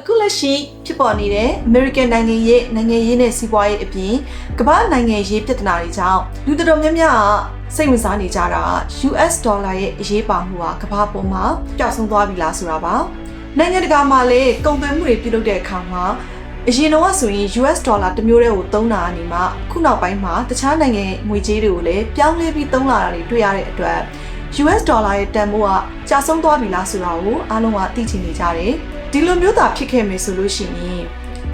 အခုလက်ရှိဖြစ်ပေါ်နေတဲ့ American နိုင်ငံရဲ့နိုင်ငံရေးနဲ့စီးပွားရေးအပြင်ကမ္ဘာနိုင်ငံရေးပြဿနာတွေကြောင့်လူတော်တော်များများကစိတ်ဝင်စားနေကြတာ US ဒေါ်လာရဲ့အရေးပါမှုဟာကမ္ဘာပေါ်မှာပျောက်ဆုံးသွားပြီလားဆိုတာပါနိုင်ငံတကာမှာလည်းကုန်သွယ်မှုတွေပြုလုပ်တဲ့အခါမှာအရင်တော့ဆိုရင် US ဒေါ်လာတစ်မျိုးတည်းကိုသုံးတာအနေမှာခုနောက်ပိုင်းမှာတခြားနိုင်ငံငွေကြေးတွေကိုလည်းပြောင်းလဲပြီးသုံးလာတာတွေတွေ့ရတဲ့အတွက် US ဒေါ်လာရဲ့တန်ဖိုးကကျဆင်းသွားပြီလားဆိုတာကိုအားလုံးကသိချင်နေကြတယ်။ ဒီလိုမျိုးသာဖြစ်ခဲ့မယ်ဆိုလို့ရှိရင်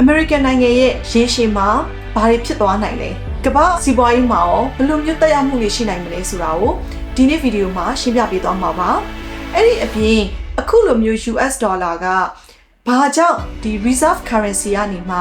American နိုင်ငံရဲ့ရေရှည်မှာဘာတွေဖြစ်သွားနိုင်လဲ။ကမ္ဘာစီးပွားရေးမှာရောဘယ်လိုမျိုးတက်ရောက်မှုတွေရှိနိုင်မလဲဆိုတာကိုဒီနေ့ဗီဒီယိုမှာရှင်းပြပေးသွားမှာပါ။အဲ့ဒီအပြင်အခုလိုမျိုး US ဒေါ်လာက ဘာကြောင့်ဒီ reserve currency ကနေမှ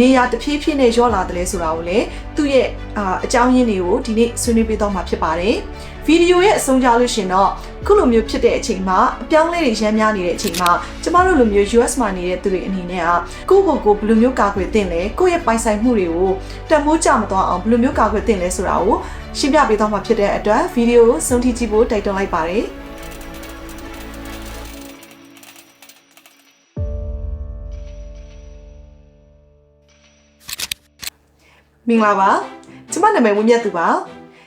နေရာတစ်ဖြည်းဖြည်းနဲ့လျော့လာတယ်လဲဆိုတာကိုလည်းသူ့ရဲ့အာအကြောင်းရင်းတွေကိုဒီနေ့ဆွေးနွေးပေးသွားမှာဖြစ်ပါတယ်။ဗီဒီယိုရဲ့အဆုံးကြလို့ရှင်တော့ခုလိုမျိုးဖြစ်တဲ့အချိန်မှာအပြောင်းလဲတွေရမ်းများနေတဲ့အချိန်မှာကျမတို့လိုမျိုး US မှာနေတဲ့သူတွေအနေနဲ့ကကိုယ့်ကိုယ်ကိုဘယ်လိုမျိုးကာကွယ်သင့်လဲကိုယ့်ရဲ့ပိုင်ဆိုင်မှုတွေကိုတန်ဖိုးကြမသွားအောင်ဘယ်လိုမျိုးကာကွယ်သင့်လဲဆိုတာကိုရှင်းပြပေးသွားမှာဖြစ်တဲ့အတွက်ဗီဒီယိုကိုဆုံးထိကြည့်ဖို့တိုက်တွန်းလိုက်ပါတယ်။ မင်္ဂလာပါကျမနာမည်ဝင်းမြတ်သူပါ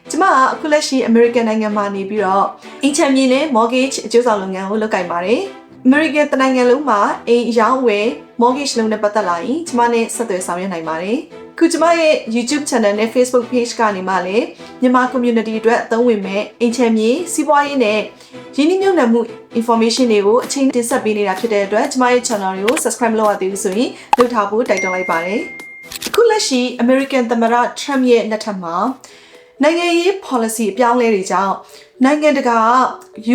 ကျမကအခုလက်ရှိ American နိုင်ငံမှာနေပြီးတော့အင်ချမ်မြေနဲ့ mortgage အကျိုးဆောင်လုပ်ငန်းကိုလုပ်ကိုင်ပါတယ် American တနိုင်ငံလုံးမှာအိမ်အရောင်းအဝယ် mortgage လုပ်နဲ့ပတ်သက်လာရင်ကျမနဲ့ဆက်သွယ်ဆောင်ရွက်နိုင်ပါတယ်ခုကျမရဲ့ YouTube channel နဲ့ Facebook page ကနေမှလည်းမြန်မာ community အတွက်အသုံးဝင်မဲ့အင်ချမ်မြေစီးပွားရေးနဲ့ရင်းနှီးမြှုပ်နှံမှု information တွေကိုအချိန်တင်ဆက်ပေးနေတာဖြစ်တဲ့အတွက်ကျမရဲ့ channel တွေကို subscribe မလုပ်ရသေးဘူးဆိုရင်လုပ်ထားဖို့တိုက်တွန်းလိုက်ပါတယ်အ ခုလက်ရှိ American သမ္မတ Trump ရဲ့လက်ထက်မှာနိုင်ငံရေး policy အပြောင်းအလဲတွေကြောင့်နိုင်ငံတကာ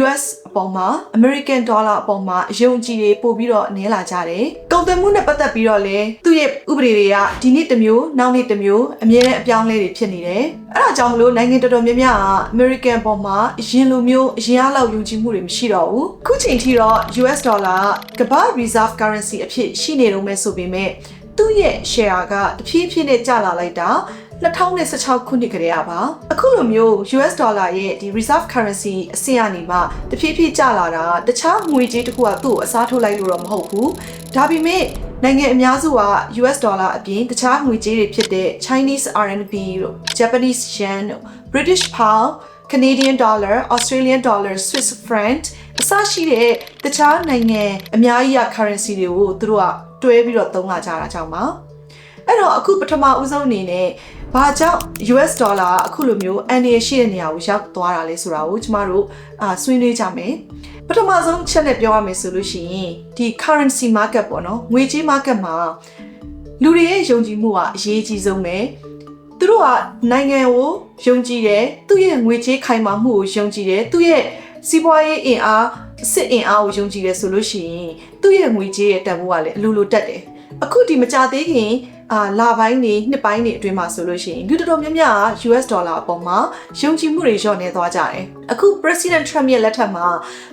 US အပေါ်မှာ American dollar အပေါ်မှာအယုံကြည်တွေပို့ပြီးတော့နည်းလာကြတယ်။ကုန်သွယ်မှုနဲ့ပတ်သက်ပြီးတော့လည်းသူ့ရဲ့ဥပဒေတွေကဒီနေ့တစ်မျိုးနောက်နေ့တစ်မျိုးအမြဲတမ်းအပြောင်းအလဲတွေဖြစ်နေတယ်။အဲဒါကြောင့်မလို့နိုင်ငံတော်တော်များများက American ပေါ်မှာအရင်လိုမျိုးအရင်အလောက်ယုံကြည်မှုတွေမရှိတော့ဘူး။ခုချိန်ထိတော့ US dollar ကကမ္ဘာ reserve currency အဖြစ်ရှိနေတော့မယ်ဆိုပေမဲ့ သူ့ရဲ့ share ကတဖြည်းဖြည်းနဲ့ကျလာလိုက်တာ2016ခုနှစ်ကလေးပါအခုလိုမျိုး US ဒေါ်လာရဲ့ဒီ reserve currency အဆင့်အနေမှာတဖြည်းဖြည်းကျလာတာတခြားငွေကြေးတစ်ခုကသူ့ကိုအစားထိုးလိုက်လို့တော့မဟုတ်ဘူးဒါပေမဲ့နိုင်ငံအများစုက US ဒေါ်လာအပြင်တခြားငွေကြေးတွေဖြစ်တဲ့ Chinese RMB တို့ Japanese yen တို့ British pound Canadian dollar, Australian dollar, Swiss franc အစရှိတဲ့တခြားနိုင်ငံအများကြီးက currency တွေကိုသူတို့ကတွဲပြီးတော့သုံးလာကြတာကြောင့်ပါအဲ့တော့အခုပထမဦးဆုံးအနေနဲ့ဘာကြောင့် US ဒေါ်လာအခုလိုမျိုးအန်ဒီရရှိတဲ့နေရာကိုရောက်သွားတာလဲဆိုတာကိုကျမတို့အာဆွေးနွေးကြမယ်ပထမဆုံးချက်နဲ့ပြောရမယ်ဆိုလို့ရှိရင်ဒီ currency market ပေါ့နော်ငွေကြေး market မှာလူတွေရဲ့ယုံကြည်မှုကအရေးကြီးဆုံးပဲသူတို့ကနိုင်ငံကိုယုံကြည်တယ်သူ့ရဲ့ငွေကြေးခိုင်မာမှုကိုယုံကြည်တယ်သူ့ရဲ့ စီးပွားရေးအင်အားစစ်အင်အားကိုယုံကြည်တယ်ဆိုလို့ရှိရင်သူ့ရဲ့ငွေကြေးရဲ့တန်ဖိုးကလည်းအလိုလိုတက်တယ်အခုဒီမကြသေးခင်အာလပိုင်းနေနှစ်ပိုင်းနေအတွင်းမှာဆိုလို့ရှိရင်လူတော်တော်များများက US ဒေါ်လာအပေါ်မှာယုံကြည်မှုတွေလျော့နေသွားကြတယ်အခု President Trump ရဲ့လက်ထက်မှာ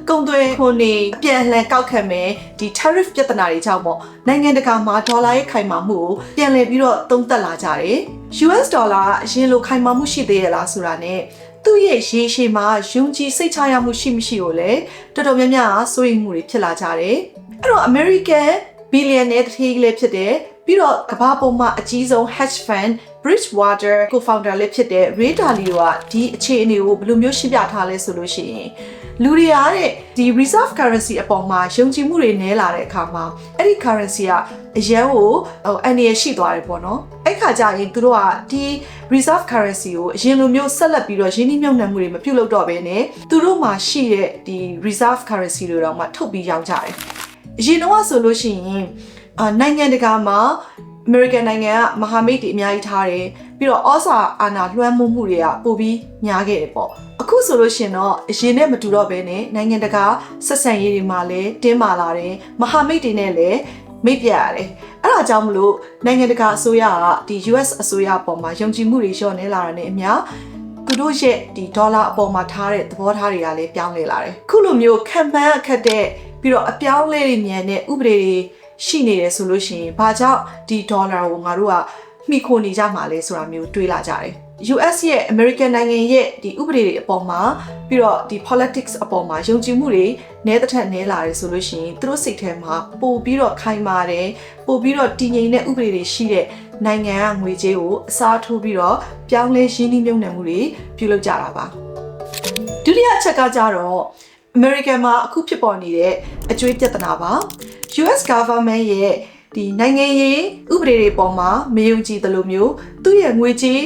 ကုန်သွယ်ခွန်တွေအပြန်အလှန်ကောက်ခံမယ်ဒီ tariff ပြဿနာတွေကြောင့်ပေါ့နိုင်ငံတကာမှာဒေါ်လာရဲ့ခိုင်မာမှုကိုပြန်လည်ပြီးတော့သုံးသပ်လာကြတယ် US ဒေါ်လာအရင်လိုခိုင်မာမှုရှိသေးရလားဆိုတာနဲ့ သူ့ရဲ့ရေရှည်မှာယုံကြည်စိတ်ချရမှုရှိမရှိကိုလည်းတော်တော်များများစိုးရိမ်မှုတွေဖြစ်လာကြတယ်အဲ့တော့ American billionaire တစ်ထေးလေးဖြစ်တဲ့ပြီးတော့ကမ္ဘာပေါ်မှာအကြီးဆုံး hedge fund Bridgewater co-founder လေးဖြစ်တဲ့ Ray Dalio ကဒီအခြေအနေကိုဘယ်လိုမျိုးရှင်းပြထားလဲဆိုလို့ရှိရင်လူတွေအားတဲ့ဒီ reserve currency အပေါ်မှာယုံကြည်မှုတွေနည်းလာတဲ့အခါမှာအဲ့ဒီ currency ကအရန်ကိုဟိုအန်ရရှိသွားတယ်ပေါ့နော်အဲ့ခါကျရင်သူတို့ကဒီ reserve currency ကိုအရင်လိုမျိုးဆက်လက်ပြီးတော့ရင်းနှီးမြှုပ်နှံမှုတွေမပြုလုပ်တော့ဘဲနဲ့သူတို့မှာရှိတဲ့ဒီ reserve currency တွေတော့မှထုတ်ပြီးရောင်းကြတယ်အရင်တော့ဆိုလို့ရှိရင်အာနိုင်ငံတကာမှာ American နိုင်ငံကမဟာမိတ်တွေအများကြီးထားတယ်ပြီးတော့ဩစာအာဏာလွှမ်းမိုးမှုတွေကပိုပြီးများခဲ့တယ်ပေါ့အခုဆိုလို့ရှင်တော့အရင်နဲ့မတူတော့ဘဲနဲ့နိုင်ငံတကာဆက်ဆံရေးတွေမှာလည်းတင်းမာလာတယ်မဟာမိတ်တွေနဲ့လည်းမိတ်ပြရတယ်အဲ့ဒါကြောင့်မလို့နိုင်ငံတကာအစိုးရကဒီ US အစိုးရအပေါ်မှာယုံကြည်မှုတွေလျော့နေလာတာနဲ့အမျှသူတို့ရဲ့ဒီဒေါ်လာအပေါ်မှာထားတဲ့သဘောထားတွေကလည်းပြောင်းလဲလာတယ်ခုလိုမျိုးခံမှန်းအခက်တဲ့ပြီးတော့အပြောင်းလဲတွေမြန်တဲ့ဥပဒေတွေ ရှိနေတယ်ဆိုလို့ရှိရင်ဘာကြောင့်ဒီဒေါ်လာကိုငါတို့ကမှီခိုနေကြမှာလဲဆိုတာမျိုးတွေးလာကြတယ် US ရဲ့ American နိုင်ငံရဲ့ဒီဥပဒေတွေအပေါ်မှာပြီးတော့ဒီ politics အပေါ်မှာယုံကြည်မှုတွေနည်းတစ်ထက်နည်းလာတယ်ဆိုလို့ရှိရင်သူတို့စိတ်ထဲမှာပို့ပြီးတော့ခိုင်မာတယ်ပို့ပြီးတော့တည်ငြိမ်တဲ့ဥပဒေတွေရှိတဲ့နိုင်ငံကငွေကြေးကိုအစားထိုးပြီးတော့ပြောင်းလဲရင်းနှီးမြှုပ်နှံမှုတွေပြုလုပ်ကြတာပါဒုတိယအချက်ကကြတော့ American မှာအခုဖြစ်ပေါ်နေတဲ့အကျွေးပြဿနာပါ US government ရဲ့ဒီနိုင်ငံရေးဥပဒေတွေပေါ်မှာမယုံကြည်သလိုမျိုးသူ့ရဲ့ငွေကြေး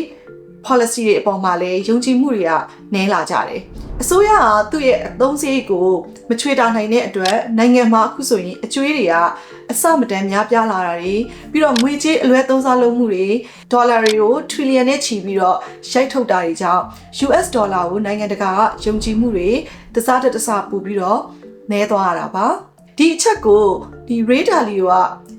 policy တွေအပေါ်မှာလည်းယုံကြည်မှုတွေကနည်းလာကြတယ်။အစိုးရကသူ့ရဲ့အသုံးစရိတ်ကိုမချွေတာနိုင်တဲ့အတွက်နိုင်ငံမှာအခုဆိုရင်အကျွေးတွေကအစမတန်များပြားလာတာတွေပြီးတော့ငွေကြေးအလွဲသုံးစားလုပ်မှုတွေဒေါ်လာတွေကို trillion နဲ့ချီပြီးတော့ရိုက်ထုတ်တာတွေကြောင့် US ဒေါ်လာကိုနိုင်ငံတကာကယုံကြည်မှုတွေတစားတစ်တစားပူပြီးတော့နည်းသွားရတာပါ။ ဒီအချက်ကိုဒီ radar လီက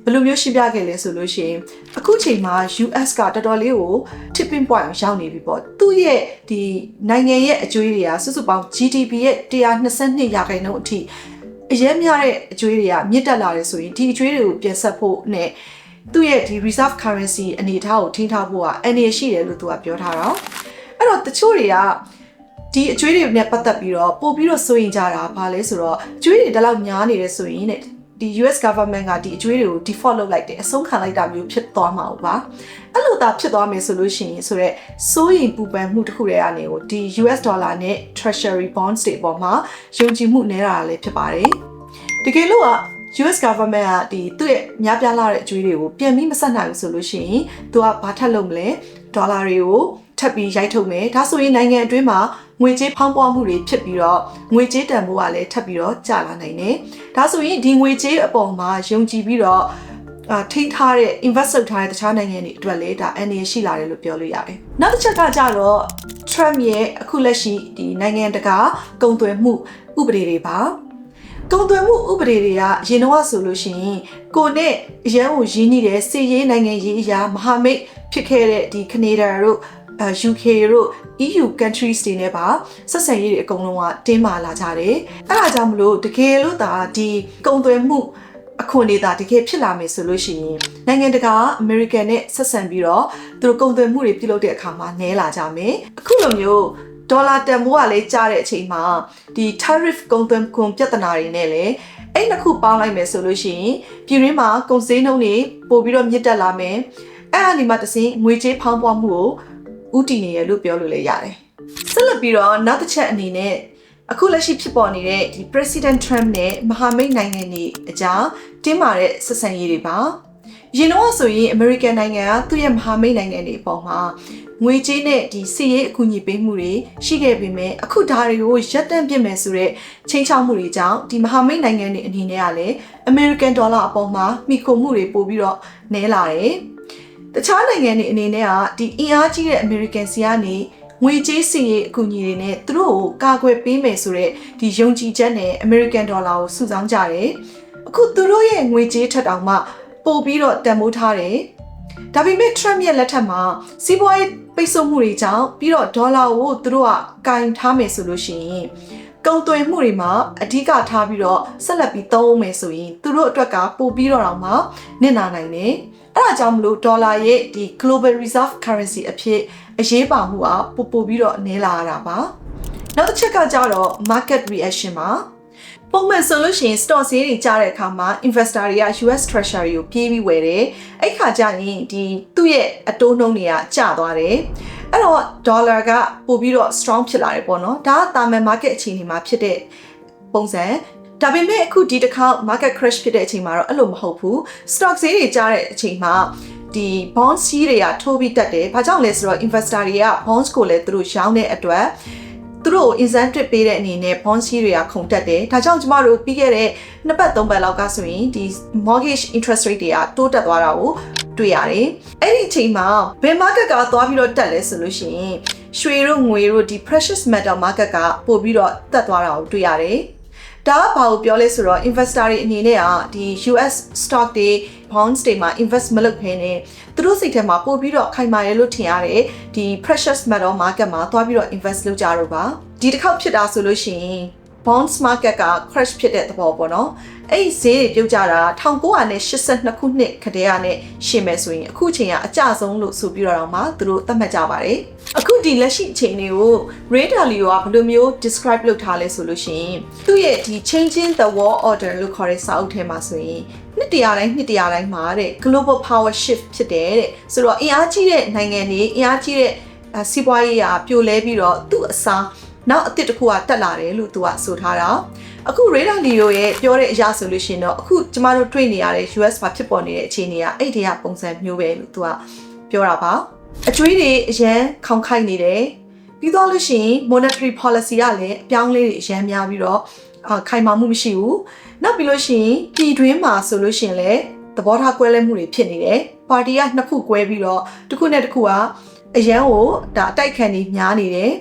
ဘယ်လိုမျိုးရှင်းပြခဲ့လဲဆိုလို့ရှိရင်အခုချိန်မှာ US ကတော်တော်လေးကို tipping point ကိုရောက်နေပြီပေါ့သူ့ရဲ့ဒီနိုင်ငံရဲ့အကျွေးတွေကစုစုပေါင်း GDP ရဲ့122ရာခိုင်နှုန်းအထိအရေးများတဲ့အကျွေးတွေကမြင့်တက်လာတယ်ဆိုရင်ဒီအကျွေးတွေကိုပြန်ဆက်ဖို့နဲ့သူ့ရဲ့ဒီ reserve currency အနေအထားကိုထိန်းထားဖို့ကအနည်းရှိတယ်လို့သူကပြောထားတာအဲ့တော့တချို့တွေက ဒီအကျွေးတွေနဲ့ပတ်သက်ပြီးတော့ပို့ပြီးတော့စိုးရင်ကြတာဘာလဲဆိုတော့အကျွေးတွေတလောက်များနေတယ်ဆိုရင်တဲ့ဒီ US government ကဒီအကျွေးတွေကို default လုပ်လိုက်တယ်အဆုံးခံလိုက်တာမျိုးဖြစ်သွားမှာပါအဲ့လိုသာဖြစ်သွားမယ်ဆိုလို့ရှိရင်ဆိုတော့စိုးရိမ်ပူပန်မှုတစ်ခုတည်းကနေကိုဒီ US dollar နဲ့ treasury bonds တွေပေါ်မှာယုံကြည်မှုနည်းတာလည်းဖြစ်ပါတယ်တကယ်လို့က US government ကဒီသူ့ရဲ့များပြားလာတဲ့အကျွေးတွေကိုပြန်ပြီးမဆက်နိုင်ဘူးဆိုလို့ရှိရင်သူကဘာထပ်လုပ်မလဲ ဒေါ်လာတွေကိုထပ်ပြီးရိုက်ထုတ်မယ်ဒါဆိုရင်နိုင်ငံအတွင်းမှာငွေကြေးဖောင်းပွားမှုတွေဖြစ်ပြီးတော့ငွေကြေးတန်ဖိုးကလည်းထပ်ပြီးတော့ကျလာနိုင်တယ်ဒါဆိုရင်ဒီငွေကြေးအပေါ်မှာယုံကြည်ပြီးတော့အာထိန်းထားတဲ့ invest လုပ်ထားတဲ့တခြားနိုင်ငံတွေအတွက်လည်းဒါအန္တရာယ်ရှိလာတယ်လို့ပြောလို့ရတယ်။နောက်တစ်ချက်ကကြတော့ Trump ရဲ့အခုလက်ရှိဒီနိုင်ငံတကာကုန်သွယ်မှုဥပဒေတွေပါ။ ကုန်သွယ်မှုဥပဒေတွေကရင်တော့ဆိုလို့ရှိရင်ကိုနဲ့အရန်ကိုရင်းနှီးတဲ့စီရေးနိုင်ငံရေးအရာမဟာမိတ်ဖြစ်ခဲ့တဲ့ဒီကနေဒါတို့ UK တို့ EU countries တွေနဲ့ပါဆက်ဆံရေးတွေအကုန်လုံးကတင်းမာလာကြတယ်။အဲဒါကြောင့်မလို့တကယ်လို့ဒါဒီကုန်သွယ်မှုအခွန်တွေဒါတကယ်ဖြစ်လာမယ်ဆိုလို့ရှိရင်နိုင်ငံတကာ American နဲ့ဆက်ဆံပြီးတော့သူတို့ကုန်သွယ်မှုတွေပြုလုပ်တဲ့အခါမှာနည်းလာကြမယ်။အခုလိုမျိုး ဒေါ်လာတန်ဖိုးကလည်းကျတဲ့အချိန်မှာဒီ tariff ကုန်သွယ်ခွန်ပြဿနာတွေနဲ့လည်းအဲ့နှစ်ခုပေါင်းလိုက်မယ်ဆိုလို့ရှိရင်ပြည်တွင်းမှာကုန်စည်နှုန်းတွေပို့ပြီးတော့မြင့်တက်လာမယ်။အဲ့အဒီမှာတစင်းငွေကြေးဖောင်းပွားမှုကိုဥတည်နေရလို့ပြောလို့လည်းရတယ်။ဆက်လက်ပြီးတော့နောက်တစ်ချက်အနေနဲ့အခုလက်ရှိဖြစ်ပေါ်နေတဲ့ဒီ President Trump နဲ့မဟာမိတ်နိုင်ငံတွေအကြားတင်းမာတဲ့ဆက်ဆံရေးတွေပါ။ ရင်တော့ဆိုရင် American နိုင်ငံကသူ့ရဲ့မဟာမိတ်နိုင်ငံတွေအပေါ်မှာငွေကြေးနဲ့ဒီစီရေးအကူအညီပေးမှုတွေရှိခဲ့ပေမဲ့အခုဒါတွေကိုရပ်တန့်ပြစ်မယ်ဆိုတဲ့ချိန်ချောက်မှုတွေကြောင့်ဒီမဟာမိတ်နိုင်ငံတွေအနေနဲ့ကလည်း American Dollar အပေါ်မှာမိခိုမှုတွေပို့ပြီးတော့နည်းလာတယ်။တခြားနိုင်ငံတွေအနေနဲ့ကဒီအင်အားကြီးတဲ့ American စီကနေငွေကြေးစီရေးအကူအညီတွေနဲ့သူတို့ကိုကာကွယ်ပေးမယ်ဆိုတဲ့ဒီယုံကြည်ချက်နဲ့ American Dollar ကိုစုဆောင်းကြတယ်။အခုသူတို့ရဲ့ငွေကြေးထက်တောင်မှ ပို့ပြီးတော့တန်ဖိုးထားတယ်။ဒါပေမဲ့ Trump ရဲ့လက်ထက်မှာစီးပွားရေးပိတ်ဆို့မှုတွေကြောင့်ပြီးတော့ဒေါ်လာကိုသူတို့ကကင်ထားမယ်ဆိုလို့ရှိရင်ကုန်သွယ်မှုတွေမှာအဓိကထားပြီးတော့ဆက်လက်ပြီးသုံးမယ်ဆိုရင်သူတို့အတွက်ကပို့ပြီးတော့တောင်မှနစ်နာနိုင်တယ်။အဲဒါကြောင့်မလို့ဒေါ်လာရဲ့ဒီ global reserve currency အဖြစ်အရေးပါမှုကပိုပိုပြီးတော့နည်းလာရတာပါ။နောက်တစ်ချက်ကကြတော့ market reaction ပါ။ ပုံမှန်ဆိုလို့ရှိရင် stock ဈေးတွေကျတဲ့အခါမှာ investor တွေက US Treasury ကိုပြေးပြီးဝယ်တယ်။အဲ့ခါကျရင်ဒီသူ့ရဲ့အတိုးနှုန်းတွေကကျသွားတယ်။အဲ့တော့ dollar ကပို့ပြီးတော့ strong ဖြစ်လာတယ်ပေါ့နော်။ဒါကတာမန် market အခြေအနေမှာဖြစ်တဲ့ပုံစံဒါပေမဲ့အခုဒီတစ်ခါ market crash ဖြစ်တဲ့အချိန်မှာတော့အဲ့လိုမဟုတ်ဘူး stock ဈေးတွေကျတဲ့အချိန်မှာဒီ bond စီးတွေကထိုးပြီးတက်တယ်။ဘာကြောင့်လဲဆိုတော့ investor တွေက bonds ကိုလည်းသူတို့ရောင်းတဲ့အတွက် သူတို့ incentive ပေးတဲ့အနေနဲ့ bond စီးတွေကခုန်တက်တယ်။ဒါကြောင့်ကျမတို့ပြီးခဲ့တဲ့နှစ်ပတ်သုံးပတ်လောက်ကဆိုရင်ဒီ mortgage interest rate တွေကတိုးတက်သွားတာကိုတွေ့ရတယ်။အဲ့ဒီအချိန်မှာဘယ် market ကသွားပြီးတော့တက်လဲဆိုလို့ရှိရင်ရွှေတို့ငွေတို့ဒီ precious metal market ကပို့ပြီးတော့တက်သွားတာကိုတွေ့ရတယ်။ ဒါကဘာကိုပြောလဲဆိုတော့ investor တွေအနေနဲ့ကဒီ US stock တွေ bonds တွေမှာ invest မလုပ်ခင်နဲ့သူတို့စိတ်ထဲမှာပို့ပြီးတော့ခိုင်မာရလို့ထင်ရတယ်ဒီ precious metal market မှာသွားပြီးတော့ invest လုပ်ကြတော့ပါဒီတစ်ခေါက်ဖြစ်တာဆိုလို့ရှိရင် bonds market က crash ဖြစ်တဲ့သဘောပေါ့နော်အဲ့ဒီဈေးတွေပြုတ်ကြတာ1982ခုနှစ်ခတည်းကနေရှင်းမယ်ဆိုရင်အခုချိန်ကအကျဆုံးလို့ဆိုပြီးတော့မှသူတို့သတ်မှတ်ကြပါတယ် အခုဒီလက်ရှိအခြေအနေကို Ray Dalio ကဘယ်လိုမျိုး describe လုပ်ထားလဲဆိုလို့ရှိရင်သူ့ရဲ့ဒီ changing the world order လို့ခေါ်တဲ့စာအုပ်ထဲမှာဆိုရင်နှစ်တရာတိုင်းနှစ်တရာတိုင်းမှာတဲ့ global power shift ဖြစ်တယ်တဲ့ဆိုတော့အင်အားကြီးတဲ့နိုင်ငံတွေအင်အားကြီးတဲ့စီးပွားရေးရာပြိုလဲပြီးတော့သူ့အစားနောက်အစ်စ်တစ်ခုကတက်လာတယ်လို့သူကဆိုထားတာအခု Radar Leo ရဲ့ပြောတဲ့အရာဆိုလို့ရှိရင်တော့အခုကျမတို့တွေ့နေရတဲ့ US မှာဖြစ်ပေါ်နေတဲ့အခြေအနေကအဲ့ဒီကပုံစံမျိုးပဲလို့သူကပြောတာပါ အကျွေးတွေအရန်ခေါင်ခိုက်နေတယ်ပြီးတော့လို့ရှိရင် monetary policy ကလည်းအပြောင်းလဲတွေအရန်များပြီးတော့အာခိုင်မာမှုမရှိဘူးနောက်ပြီးလို့ရှိရင်ပြည်တွင်းမှာဆိုလို့ရှိရင်လည်းသဘောထားကွဲလဲမှုတွေဖြစ်နေတယ်ပါတီကနှစ်ခုကွဲပြီးတော့တစ်ခုနဲ့တစ်ခုကအရန်ကိုဒါအတိုက်ခံနေများနေတယ်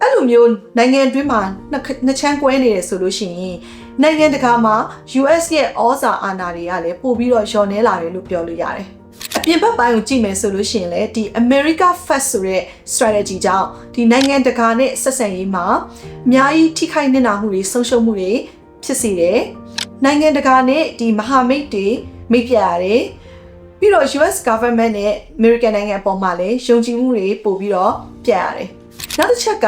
အဲ့လိုမျိုးနိုင်ငံအတွင်းမှာနှစ်ချမ်းကွဲနေတယ်ဆိုလို့ရှိရင်နိုင်ငံတကာမှာ US ရဲ့ဩဇာအာဏာတွေကလည်းပို့ပြီးတော့လျော့နေလာတယ်လို့ပြောလို့ရတယ်အ ပြင်ဘက်ပိုင်းကိုကြည့်မယ်ဆိုလို့ရှိရင်လည်းဒီ America First ဆိုတဲ့ strategy ကြောင့်ဒီနိုင်ငံတကာနဲ့ဆက်ဆံရေးမှာအများကြီးထိခိုက်နစ်နာမှုတွေဆုံးရှုံးမှုတွေဖြစ်စေတယ်။နိုင်ငံတကာနဲ့ဒီမဟာမိတ်တွေမိတ်ပြရတယ်။ပြီးတော့ US government နဲ့ American နိုင်ငံအပေါ်မှာလည်းယုံကြည်မှုတွေပို့ပြီးတော့ပြတ်ရတယ်။နောက်တစ်ချက်က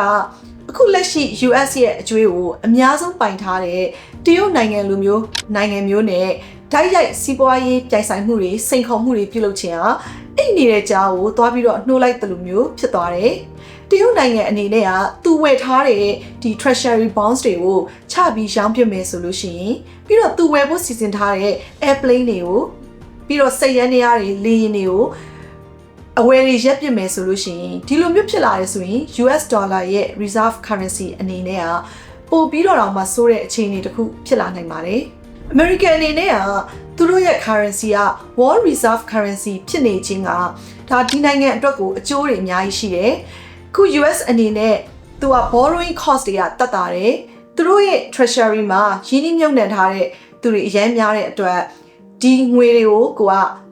အခုလက်ရှိ US ရဲ့အကျွေးကိုအများဆုံးပိုင်ထားတဲ့တရုတ်နိုင်ငံလိုမျိုးနိုင်ငံမျိုးနဲ့ တိုက်ရိုက်စီးပွားရေးပြိုင်ဆိုင်မှုတွေစိန်ခေါ်မှုတွေပြုလုပ်ခြင်းဟာအိတ်နေတဲ့ကြားကိုသွားပြီးတော့နှိုးလိုက်တယ်လို့မျိုးဖြစ်သွားတယ်။တရုတ်နိုင်ငံအနေနဲ့ကသူဝယ်ထားတဲ့ဒီ treasury bonds တွေကိုချပြီးရောင်းပြမယ်ဆိုလို့ရှိရင်ပြီးတော့သူဝယ်ဖို့စီစဉ်ထားတဲ့ airplane တွေကိုပြီးတော့စိတ်ရန်နေရတွေလေယာဉ်တွေကိုအဝယ်တွေရက်ပြစ်မယ်ဆိုလို့ရှိရင်ဒီလိုမျိုးဖြစ်လာရဲဆိုရင် US dollar ရဲ့ reserve currency အနေနဲ့ကပို့ပြီးတော့တောင်မှစိုးတဲ့အခြေအနေတစ်ခုဖြစ်လာနိုင်ပါတယ်။ American အနေနဲ့ကသူတို့ရဲ့ currency က world reserve currency ဖြစ်နေခြင်းကဒါဒီနိုင်ငံအတွက်ကိုအကျိုးတွေအများကြီးရှိတယ်။ခု US အနေနဲ့သူက borrowing cost တွေကတက်တာတယ်။သူတို့ရဲ့ treasury မှာရင်းနှီးမြှုပ်နှံထားတဲ့သူတွေအများများတဲ့အတွက်ဒီငွေတွေကိုကိုက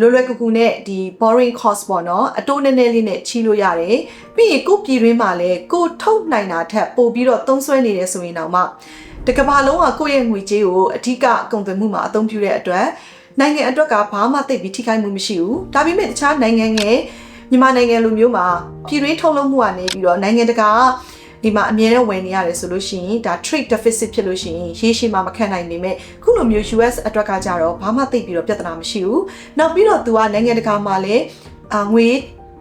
လွယ်လွယ်ကူကူနဲ့ဒီ borrowing cost ပေါ့နော်အတိုးနည်းနည်းလေးနဲ့ချီးလို့ရတယ်ပြီးရင်ကိုပြည်တွင်းမှာလည်းကိုထုတ်နိုင်တာထက်ပိုပြီးတော့သုံးစွဲနေတယ်ဆိုရင်တော့မှ တကဘာလုံးကကိုယ့်ရဲ့ငွေကြေးကိုအဓိကအကုန်သွယ်မှုမှာအသုံးပြုတဲ့အတွက်နိုင်ငံအတွက်ကဘာမှသိပြီးထိခိုက်မှုမရှိဘူးဒါပေမဲ့တခြားနိုင်ငံငယ်မြန်မာနိုင်ငံလိုမျိုးမှာပြည်တွင်းထုတ်လုပ်မှုကနေပြီးတော့နိုင်ငံတကာဒီမှာအမြဲတမ်းဝယ်နေရတယ်ဆိုလို့ရှိရင်ဒါ trade deficit ဖြစ်လို့ရှိရင်ရေရှည်မှာမခံနိုင်နေမဲ့ခုလိုမျိုး US အတွက်ကကြတော့ဘာမှသိပြီးတော့ပြဿနာမရှိဘူးနောက်ပြီးတော့သူကနိုင်ငံတကာမှာလည်းအာငွေ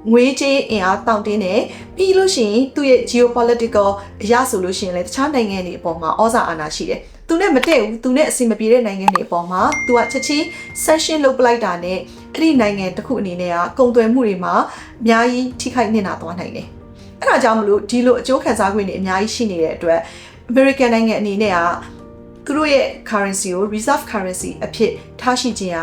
ငွေကြေးအင်အားတောင့်တင်းတယ်ပြီးလို့ရှိရင်သူ့ရဲ့ geopolitical အရာဆိုလို့ရှိရင်လည်းတခြားနိုင်ငံတွေအပေါ်မှာဩဇာအာဏာရှိတယ်သူနဲ့မတည့်ဘူးသူနဲ့အဆင်မပြေတဲ့နိုင်ငံတွေအပေါ်မှာသူကချက်ချင်း sanction လုပ်ပလိုက်တာနဲ့အဲ့ဒီနိုင်ငံတစ်ခုအနေနဲ့ကကုန်သွယ်မှုတွေမှာအများကြီးထိခိုက်နစ်နာသွားနိုင်တယ်အဲ့ဒါကြောင့်မလို့ဒီလိုအကျိုးခံစား권တွေအများကြီးရှိနေတဲ့အတွက် American နိုင်ငံအနေနဲ့ကသူတို့ရဲ့ currency ကို reserve currency အဖြစ်ထားရှိခြင်းက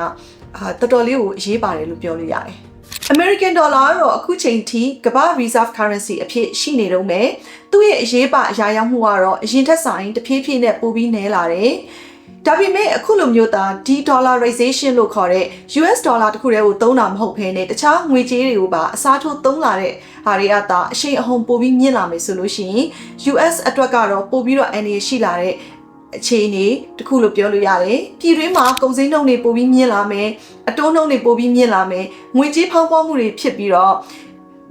အာတော်တော်လေးကိုအရေးပါတယ်လို့ပြောလို့ရတယ် American Dollar ကတော့အခုချိန်ထိကမ္ဘာ reserve currency အဖြစ်ရှိနေတော့မယ်။သူ့ရဲ့အရေးပါအရာရောက်မှုကတော့အရင်ထက်ဆိုင်တဖြည်းဖြည်းနဲ့ပိုပြီးနည်းလာတယ်။ဒါပေမဲ့အခုလိုမျိုးသာ de-dollarization လို့ခေါ်တဲ့ US dollar တခုတည်းကိုသုံးတာမဟုတ်ဘဲနဲ့တခြားငွေကြေးတွေကိုပါအစားထိုးသုံးလာတဲ့ဟာတွေကသာအရှိန်အဟုန်ပိုပြီးမြင့်လာမယ်ဆိုလို့ရှိရင် US အတွက်ကတော့ပိုပြီးတော့အန္တရာယ်ရှိလာတဲ့ အခြေအနေတခုလို့ပြောလို့ရတယ်ပြည်တွင်းမှာကုန်စည်နှုန်းတွေပိုပြီးမြင့်လာမယ်အတိုးနှုန်းတွေပိုပြီးမြင့်လာမယ်ငွေကြေးဖောင်းပွားမှုတွေဖြစ်ပြီးတော့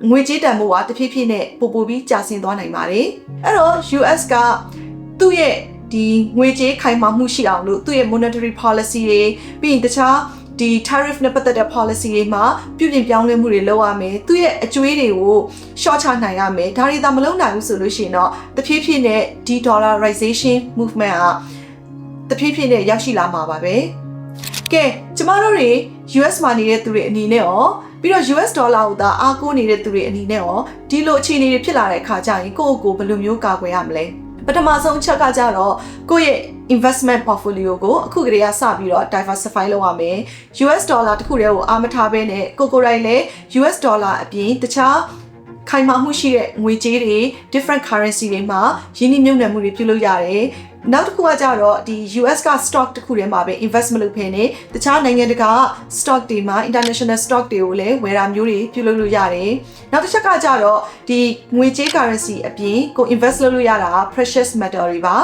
ငွေကြေးတန်ဖိုးကတဖြည်းဖြည်းနဲ့ပိုပိုပြီးကျဆင်းသွားနိုင်ပါတယ်အဲ့တော့ US ကသူ့ရဲ့ဒီငွေကြေးခိုင်မာမှုရှိအောင်လို့သူ့ရဲ့ monetary policy တွေပြီးရင်တခြား ဒီ tariff နဲ့ပတ်သက်တဲ့ policy တွေမှာပြုပြင်ပြောင်းလဲမှုတွေလုပ်ရမယ်သူ့ရဲ့အကျွေးတွေကို short ချနိုင်ရမယ်ဒါတွေသာမလုပ်နိုင်ဘူးဆိုလို့ရှိရင်တော့တဖြည်းဖြည်းနဲ့ de-dollarization movement ကတဖြည်းဖြည်းနဲ့ရောက်ရှိလာမှာပါပဲကဲကျမတို့တွေ US မှာနေတဲ့သူတွေအနေနဲ့ရောပြီးတော့ US ဒေါ်လာကိုသာအားကိုးနေတဲ့သူတွေအနေနဲ့ရောဒီလိုအခြေအနေတွေဖြစ်လာတဲ့အခါကျရင်ကိုယ့်ကိုယ်ဘယ်လိုမျိုးကာကွယ်ရမလဲ ပထမဆုံးချက်ကကြတော့ကိုယ့်ရဲ့ investment portfolio ကိုအခုကတည်းကစပြီးတော့ diversify လုပ်ရမယ် US dollar တခုတည်းကိုအားမထားဘဲနဲ့ကိုကိုတိုင်းလည်း US dollar အပြင်တခြားခိုင်မာမှုရှိတဲ့ငွေကြေးတွေ different currency တွေမှာရင်းနှီးမြှုပ်နှံမှုတွေပြုလုပ်ရတယ် နောက်တစ်ခုကကြတော့ဒီ US က stock တစ်ခုထဲမှာပဲ invest မလုပ်ဖ ೇನೆ တခြားနိုင်ငံတကာ stock တွေမှာ international stock တွေကိုလည်းဝယ်တာမျိုးတွေပြုလုပ်လို့ရတယ်နောက်တစ်ချက်ကကြတော့ဒီငွေကြေး currency အပြင်ကို invest လုပ်လို့ရတာ precious metal တွေပါ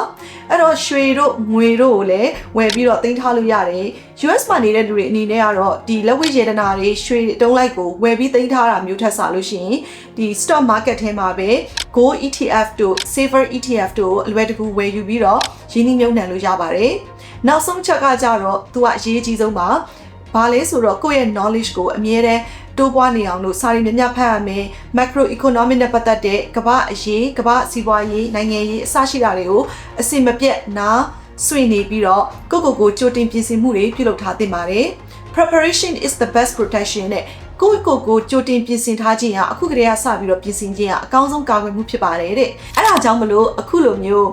အဲ့တော့ရွှေတို့ငွေတို့ကိုလည်းဝယ်ပြီးတော့တင်ထားလို့ရတယ် US မှာနေတဲ့လူတွေအနေနဲ့ကတော့ဒီလက်ဝတ်ရတနာတွေရွှေတုံးလိုက်ကိုဝယ်ပြီးသိမ်းထားတာမျိုးထက်စားလို့ရှိရင်ဒီ stock market ထဲမှာပဲ Gold ETF တို့ Silver ETF တို့အလွယ်တကူဝယ်ယူပြီးတော့ရင်းနှီးမြှုပ်နှံလို့ရပါတယ်။နောက်ဆုံးချက်ကကြတော့သူကအရေးအကြီးဆုံးပါ။ဘာလဲဆိုတော့ကိုယ့်ရဲ့ knowledge ကိုအမြဲတမ်းတိုးပွားနေအောင်လို့စာရီများများဖတ်ရမယ် macro economic နဲ့ပတ်သက်တဲ့ကမ္ဘာအရေးကမ္ဘာစီးပွားရေးနိုင်ငံရေးအစရှိတာတွေကိုအစင်မပြတ်နား ဆွေနေပြီးတော့ကိုယ့်ကိုယ်ကိုကြိုတင်ပြင်ဆင်မှုတွေပြုလုပ်ထားသင့်ပါတယ် preparation is the best protection နဲ့ကိုယ့်ကိုယ်ကိုကြိုတင်ပြင်ဆင်ထားခြင်းဟာအခုကတည်းကစပြီးတော့ပြင်ဆင်ခြင်းဟာအကောင်းဆုံးကာကွယ်မှုဖြစ်ပါတယ်တဲ့အဲ့ဒါကြောင့်မလို့အခုလိုမျိုး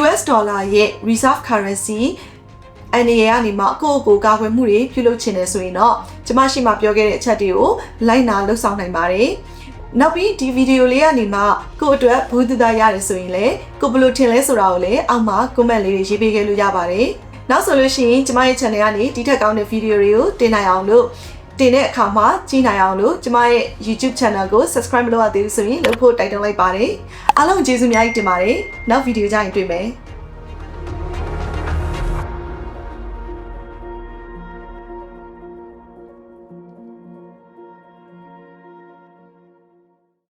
US ဒေါ်လာရဲ့ reserve currency အနေရကနေမှကိုယ့်ကိုယ်ကာကွယ်မှုတွေပြုလုပ်ချင်တယ်ဆိုရင်တော့ကျမရှိမှပြောခဲ့တဲ့အချက်တွေကိုလိုက်နာလှုပ်ဆောင်နိုင်ပါတယ်။ နောက်ပြီးဒီဗီဒီယိုလေးကနေမှကိုယ့်အတွက်ဘူးသသားရတယ်ဆိုရင်လည်းကိုဘယ်လိုထင်လဲဆိုတာကိုလည်းအောက်မှာ comment လေးတွေရေးပေးခဲ့လို့ရပါတယ်။နောက်ဆိုလို့ရှိရင်ကျမရဲ့ channel ကနေဒီထက်ကောင်းတဲ့ဗီဒီယိုတွေကိုတင်နိုင်အောင်လို့တင်တဲ့အခါမှာကြည့်နိုင်အောင်လို့ကျမရဲ့ YouTube channel ကို subscribe မလုပ်ရသေးဘူးဆိုရင်လုပ်ဖို့တိုက်တွန်းလိုက်ပါတယ်။အားလုံးကျေးဇူးအများကြီးတင်ပါတယ်။နောက်ဗီဒီယိုကြရင်တွေ့မယ်။